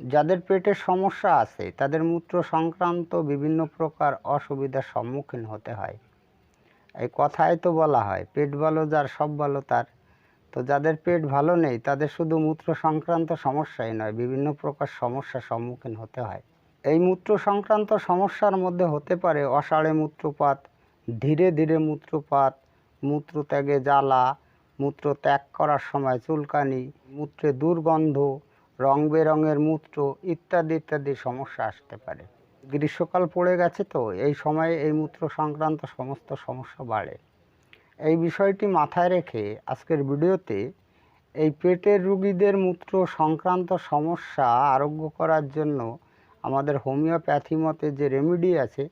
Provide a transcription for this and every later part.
যাদের পেটের সমস্যা আছে, তাদের মূত্র সংক্রান্ত বিভিন্ন প্রকার অসুবিধার সম্মুখীন হতে হয়। এই কথাই তো বলা হয়, পেট ভালো যার, সব ভালো তার। তো যাদের পেট ভালো নেই, তাদের শুধু মূত্র সংক্রান্ত সমস্যাই নয়, বিভিন্ন প্রকার সমস্যার সম্মুখীন হতে হয়। এই মূত্র সংক্রান্ত সমস্যার মধ্যে হতে পারে অসাড়ে মূত্রপাত, ধীরে ধীরে মূত্রপাত, মূত্রত্যাগে জ্বালা, মূত্র ত্যাগ করার সময় চুলকানি, মূত্রে দুর্গন্ধ রং বেরঙের মূত্র ইত্যাদি ইত্যাদি সমস্যা আসতে পারে। গ্রীষ্মকাল পড়ে গেছে তো, এই সময়ে এই মূত্র সংক্রান্ত সমস্ত সমস্যা বাড়ে। এই বিষয়টি মাথায় রেখে আজকের ভিডিওতে এই পেটের রুগীদের মূত্র সংক্রান্ত সমস্যা আরোগ্য করার জন্য আমাদের হোমিওপ্যাথি মতে যে রেমেডি আছে,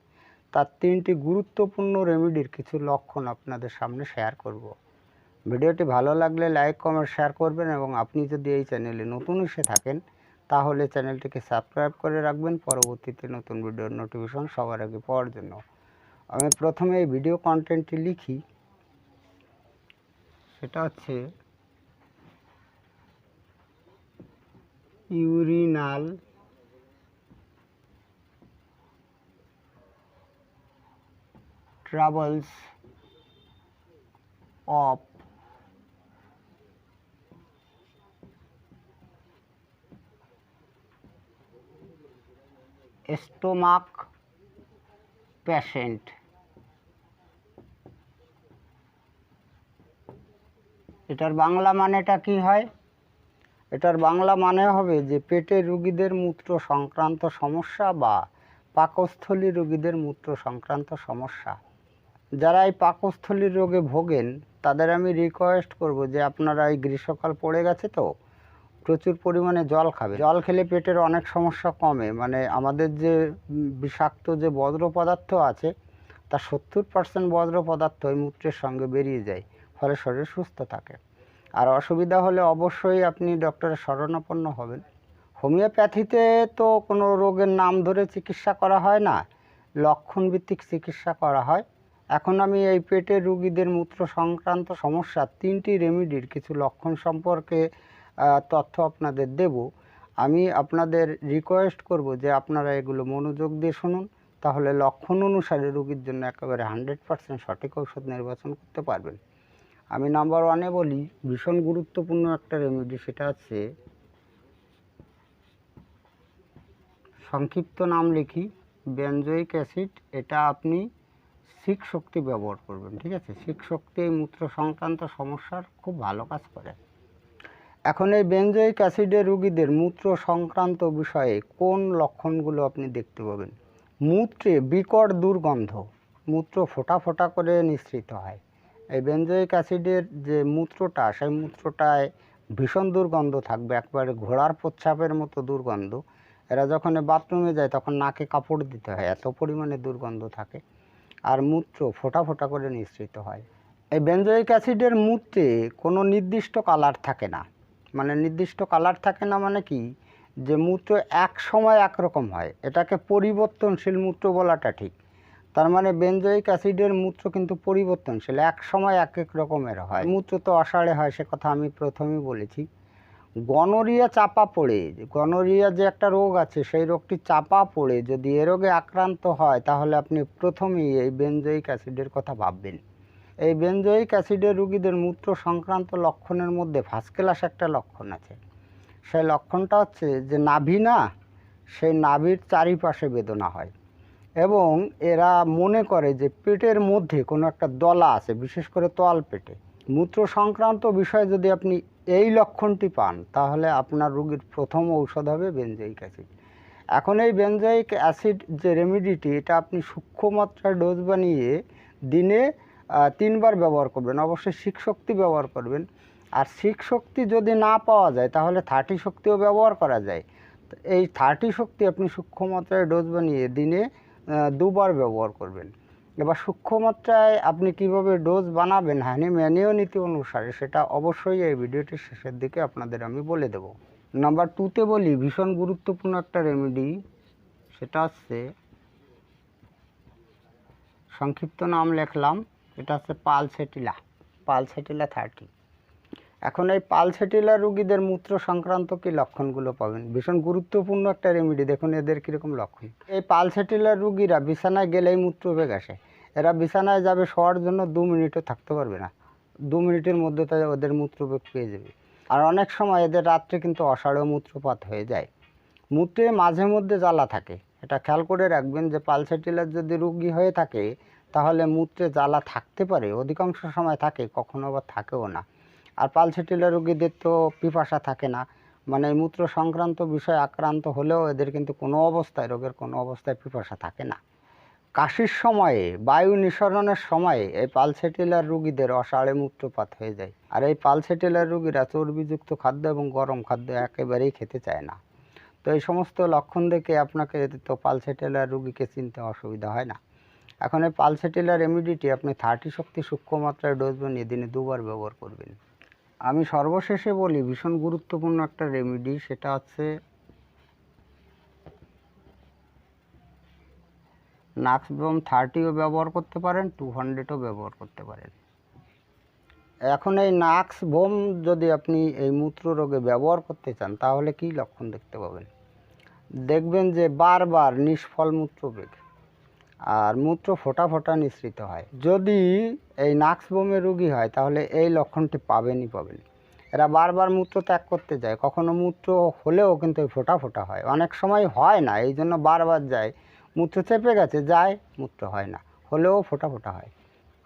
তার তিনটি গুরুত্বপূর্ণ রেমেডির কিছু লক্ষণ আপনাদের সামনে শেয়ার করব। ভিডিওটি ভালো লাগলে লাইক, কমেন্ট, শেয়ার করবেন এবং আপনি যদি এই চ্যানেলে নতুন এসে থাকেন, তাহলে চ্যানেলটিকে সাবস্ক্রাইব করে রাখবেন। পরবর্তীতে নতুন ভিডিওর নোটিফিকেশন সবার আগে পাওয়ার জন্য। আমি প্রথমে এই ভিডিও কন্টেন্টটি লিখি। সেটা হচ্ছে urinal troubles of stomach patient এটার বাংলা মানেটা কি হয়? এটার বাংলা মানে হবে যে পেটের রুগীদের মূত্র সংক্রান্ত সমস্যা বা পাকস্থলী রোগীদের মূত্র সংক্রান্ত সমস্যা। যারা এই পাকস্থলীর রোগে ভোগেন, তাদের আমি রিকোয়েস্ট করব যে আপনারা এই গ্রীষ্মকাল পড়ে গেছে তো প্রচুর পরিমাণে জল খাবে। জল খেলে পেটের অনেক সমস্যা কমে। মানে আমাদের যে বিষাক্ত যে বজ্র পদার্থ আছে তার সত্তর পার্সেন্ট বজ্র পদার্থ ওই মূত্রের সঙ্গে বেরিয়ে যায়, ফলে শরীর সুস্থ থাকে। আর অসুবিধা হলে অবশ্যই আপনি ডক্টরের শরণাপন্ন হবেন। হোমিওপ্যাথিতে তো কোনো রোগের নাম ধরে চিকিৎসা করা হয় না লক্ষণ ভিত্তিক চিকিৎসা করা হয়। এখন আমি এই পেটের রুগীদের মূত্র সংক্রান্ত সমস্যা তিনটি রেমিডির কিছু লক্ষণ সম্পর্কে তথ্য আপনাদের দেব। আমি আপনাদের রিকোয়েস্ট করব যে আপনারা এগুলো মনোযোগ দিয়ে শুনুন, তাহলে লক্ষণ অনুসারে রোগীর জন্য একেবারে হান্ড্রেড পার্সেন্ট সঠিক ঔষধ নির্বাচন করতে পারবেন। আমি নাম্বার ওয়ানে বলি, ভীষণ গুরুত্বপূর্ণ একটা রেমেডি সেটা হচ্ছে, সংক্ষিপ্ত নাম লিখি বেনজোইক অ্যাসিড এটা আপনি শিক শক্তি ব্যবহার করবেন, ঠিক আছে? শিক শক্তি এই মূত্র সংক্রান্ত সমস্যার খুব ভালো কাজ করে। এখন এই বেনজোইক অ্যাসিডের রুগীদের মূত্র সংক্রান্ত বিষয়ে কোন লক্ষণগুলো আপনি দেখতে পাবেন? মূত্রে বিকট দুর্গন্ধ, মূত্র ফোঁটা ফোঁটা করে নিঃসৃত হয়। এই বেনজোইক অ্যাসিডের যে মূত্রটা, সেই মূত্রটায় ভীষণ দুর্গন্ধ থাকবে, একবারে ঘোড়ার প্রচ্ছাপের মতো দুর্গন্ধ। এরা যখন বাথরুমে যায়, তখন নাকে কাপড় দিতে হয়, এত পরিমাণে দুর্গন্ধ থাকে আর মূত্র ফোঁটা ফোঁটা করে নিঃসৃত হয়। এই বেনজোইক অ্যাসিডের মূত্রে কোনো নির্দিষ্ট কালার থাকে না। মানে নির্দিষ্ট কালার থাকে না মানে কি? যে মূত্র এক সময় একরকম হয়। এটাকে পরিবর্তনশীল মূত্র বলাটা ঠিক। তার মানে বেনজোইক অ্যাসিডের মূত্র কিন্তু পরিবর্তনশীল, এক সময় এক এক রকমের হয়। মূত্র তো অসাড়ে হয়, সে কথা আমি প্রথমেই বলেছি। গনোরিয়া চাপা পড়ে গনোরিয়া যে একটা রোগ আছে, সেই রোগটি চাপা পড়ে, যদি এ রোগে আক্রান্ত হয়, তাহলে আপনি প্রথমেই এই বেনজোইক অ্যাসিডের কথা ভাববেন। এই বেনজোইক অ্যাসিডের রুগীদের মূত্র সংক্রান্ত লক্ষণের মধ্যে ফার্স্ট ক্লাস একটা লক্ষণ আছে। সেই লক্ষণটা হচ্ছে যে নাভি না, সেই নাভির চারিপাশে বেদনা হয় এবং এরা মনে করে যে পেটের মধ্যে কোনো একটা দলা আছে, বিশেষ করে তোয়াল পেটে। মূত্র সংক্রান্ত বিষয়ে যদি আপনি এই লক্ষণটি পান, তাহলে আপনার রুগীর প্রথম ঔষধ হবে বেনজোইক অ্যাসিড। এখন এই বেনজোইক অ্যাসিড যে রেমিডিটি এটা আপনি সূক্ষ্ম মাত্রায় ডোজ বানিয়ে দিনে তিনবার ব্যবহার করবেন। অবশ্যই শিক শক্তি ব্যবহার করবেন। আর শিক শক্তি যদি না পাওয়া যায়, তাহলে থার্টি শক্তিও ব্যবহার করা যায়। এই থার্টি শক্তি আপনি সূক্ষ্ম মাত্রায় ডোজ বানিয়ে দিনে দুবার ব্যবহার করবেন। এবার সূক্ষ্ম মাত্রায় আপনি কীভাবে ডোজ বানাবেন হানি ম্যানীয় নীতি অনুসারে সেটা অবশ্যই এই ভিডিওটির শেষের দিকে আপনাদের আমি বলে দেব। নাম্বার টুতে বলি, ভীষণ গুরুত্বপূর্ণ একটা রেমেডি সেটা হচ্ছে, সংক্ষিপ্ত নাম লিখলাম এটা হচ্ছে পালসেটিলা পালসেটিলা থার্টি এখন এই পালসেটিলার রুগীদের মূত্র সংক্রান্ত কি লক্ষণগুলো পাবেন? ভীষণ গুরুত্বপূর্ণ একটা রেমেডি দেখুন এদের কীরকম লক্ষণ। এই পালসেটিলার রুগীরা বিছানায় গেলেই মূত্র বেগ আসে। এরা বিছানায় যাবে, শোয়ার জন্য দু মিনিটও থাকতে পারবে না। দু মিনিটের মধ্যে তাই ওদের মূত্রবেগ পেয়ে যাবে। আর অনেক সময় এদের রাত্রে কিন্তু অসাড় মূত্রপাত হয়ে যায়। মূত্রে মাঝে মধ্যে জ্বালা থাকে। এটা খেয়াল করে রাখবেন যে পালসেটিলার যদি রুগী হয়ে থাকে তাহলে মূত্রে জ্বালা থাকতে পারে, অধিকাংশ সময় থাকে, কখনো আবার থাকেও না। আর পালসেটিলার রুগীদের তো পিপাসা থাকে না। মানে মূত্র সংক্রান্ত বিষয় আক্রান্ত হলেও এদের কিন্তু কোনো অবস্থায়, রোগের কোনো অবস্থায় পিপাসা থাকে না। কাশির সময়ে, বায়ু নিঃসরণের সময়ে এই পালসেটিলার রুগীদের অসাড়ে মূত্রপাত হয়ে যায়। আর এই পালসেটিলার রুগীরা চর্বিযুক্ত খাদ্য এবং গরম খাদ্য একেবারেই খেতে চায় না। তো এই সমস্ত লক্ষণ দেখে আপনাকে তো পালসেটিলার রুগীকে চিনতে অসুবিধা হয় না। এখন এই পালসেটিলার রেমিডিটি আপনি থার্টি শক্তি সূক্ষ্ম মাত্রায় ডোজ বানিয়ে দিনে দুবার ব্যবহার করবেন। আমি সর্বশেষে বলি, ভীষণ গুরুত্বপূর্ণ একটা রেমিডি সেটা হচ্ছে নাক্সবম থার্টিও ব্যবহার করতে পারেন টু হান্ড্রেডও ব্যবহার করতে পারেন। এখন এই নাক্স বোম যদি আপনি এই মূত্র রোগে ব্যবহার করতে চান, তাহলে কি লক্ষণ দেখতে পাবেন? দেখবেন যে বারবার নিষ্ফল মূত্রবেগ আর মূত্র ফোটা ফোটা নিঃসৃত হয়। যদি এই নাক্স বোমের রুগী হয়, তাহলে এই লক্ষণটি পাবেনই পাবেন এরা বারবার মূত্র ত্যাগ করতে যায়। কখনো মূত্র হলেও কিন্তু ফোটা ফোটা হয়। অনেক সময় হয় না, এই জন্য বারবার যায়। মূত্র চেপে গেছে, যায়, মূত্র হয় না। হলেও ফোটা ফোটা হয়।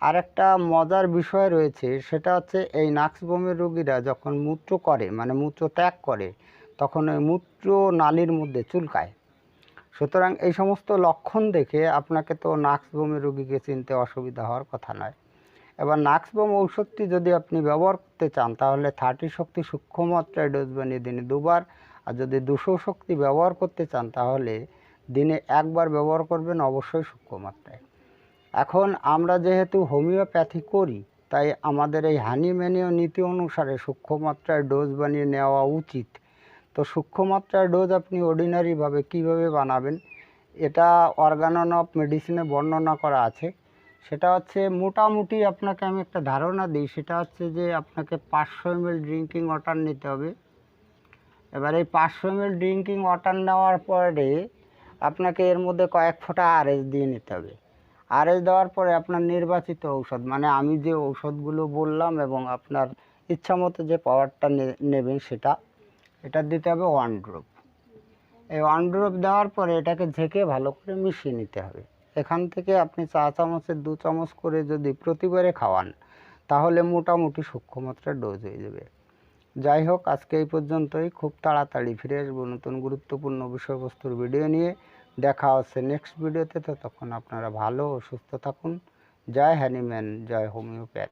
আর একটা মজার বিষয় রয়েছে, সেটা হচ্ছে এই নাক্স বোমের রুগীরা যখন মূত্র করে মানে মূত্র ত্যাগ করে, তখন ওই মূত্র নালীর মধ্যে চুলকায়। সুতরাং এই সমস্ত লক্ষণ দেখে আপনাকে তো নাক্স বোমের রুগীকে চিনতে অসুবিধা হওয়ার কথা নয়। এবার নাক্স বোম ঔষধটি যদি আপনি ব্যবহার করতে চান, তাহলে থার্টি শক্তি সূক্ষ্ম মাত্রায় ডোজ বানিয়ে দিনে দুবার। আর যদি দুশো শক্তি ব্যবহার করতে চান, তাহলে দিনে একবার ব্যবহার করবেন অবশ্যই সূক্ষ্ম মাত্রায়। এখন আমরা যেহেতু হোমিওপ্যাথি করি, তাই আমাদের এই হানিম্যানীয় নীতি অনুসারে সূক্ষ্ম মাত্রায় ডোজ বানিয়ে নেওয়া উচিত। তো সূক্ষ্ম মাত্রার ডোজ আপনি অর্ডিনারিভাবে কীভাবে বানাবেন, এটা অর্গানন অফ মেডিসিনে বর্ণনা করা আছে। সেটা হচ্ছে মোটামুটি আপনাকে আমি একটা ধারণা দিই, সেটা হচ্ছে যে আপনাকে পাঁচশো এমএল ড্রিঙ্কিং ওয়াটার নিতে হবে। এবার এই পাঁচশো এমএল ড্রিঙ্কিং ওয়াটার নেওয়ার পরে আপনাকে এর মধ্যে কয়েক ফোঁটা আরএস দিয়ে নিতে হবে। আরএস দেওয়ার পরে আপনার নির্বাচিত ঔষধ মানে আমি যে ঔষধগুলো বললাম এবং আপনার ইচ্ছামতো যে পাওয়ারটা নেবেন সেটা এটা দিতে হবে ওয়ান ড্রপ এই ওয়ান ড্রপ দেওয়ার পরে এটাকে ঝেঁকে ভালো করে মিশিয়ে নিতে হবে। এখান থেকে আপনি চা চামচের দু চামচ করে যদি প্রতিবারে খাওয়ান, তাহলে মোটামুটি সূক্ষ্মমাত্রা ডোজ হয়ে যাবে। যাই হোক, আজকে এই পর্যন্তই। খুব তাড়াতাড়ি ফিরে আসব নতুন গুরুত্বপূর্ণ বিষয়বস্তুর ভিডিও নিয়ে। দেখা হচ্ছে নেক্সট ভিডিওতে তো। তখন আপনারা ভালো ও সুস্থ থাকুন। জয় হ্যানিম্যান জয় হোমিওপ্যাথ।